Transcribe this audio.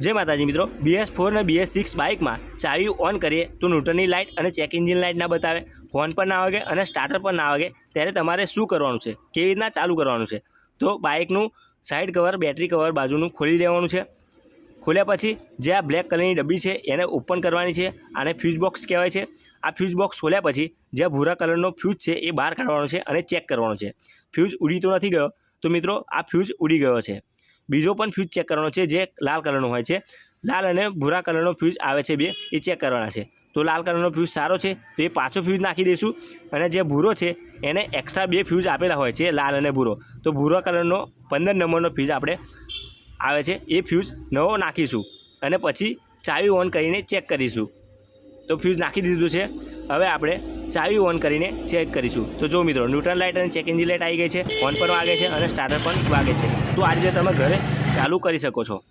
જય માતાજી મિત્રો બીએસ ફોર અને બીએસ સિક્સ બાઇકમાં ચાવી ઓન કરીએ તો ન્યૂટનની લાઇટ અને ચેક ઇન્જિન લાઇટ ના બતાવે. ફોન પણ ના વાગે અને સ્ટાર્ટર પણ ના વાગે. ત્યારે તમારે શું કરવાનું છે? કેવી રીતના ચાલુ કરવાનું છે? તો બાઇકનું સાઈડ કવર બેટરી કવર બાજુનું ખોલી દેવાનું છે. ખોલ્યા પછી જે આ બ્લેક કલરની ડબ્બી છે, એને ઓપન કરવાની છે. આને ફ્યુઝ બોક્સ કહેવાય છે. આ ફ્યુઝ બોક્સ ખોલ્યા પછી જે ભૂરા કલરનો ફ્યુઝ છે, એ બહાર કાઢવાનો છે અને ચેક કરવાનો છે. ફ્યુઝ ઉડી તો નથી ગયો. તો મિત્રો, આ ફ્યુઝ ઉડી ગયો છે. બીજો પણ ફ્યુઝ ચેક કરવાનો છે, જે લાલ કલરનો હોય છે. લાલ અને ભૂરા કલરનો ફ્યુઝ આવે છે બે, એ ચેક કરવાના છે. તો લાલ કલરનો ફ્યુઝ સારો છે, તો એ પાછો ફ્યુઝ નાખી દઈશું. અને જે ભૂરો છે, એને એક્સ્ટ્રા બે ફ્યુઝ આપેલા હોય છે, લાલ અને ભૂરો. તો ભૂરા કલરનો પંદર નંબરનો ફ્યુઝ આપણે આવે છે, એ ફ્યુઝ નવો નાખીશું. અને પછી ચાવી ઓન કરીને ચેક કરીશું. તો ફ્યુઝ નાખી દીધું છે. હવે આપણે ચાવી ઓન કરીને ચેક કરીશું. તો જો મિત્રો ન્યુટ્રલ લાઇટ અને ચેક એન્જિન લાઇટ આવી ગઈ છે. ઓન પણ વાગે છે અને સ્ટાર્ટર પણ વાગે છે. તો આ રીતે તમે ઘરે ચાલુ કરી શકો છો.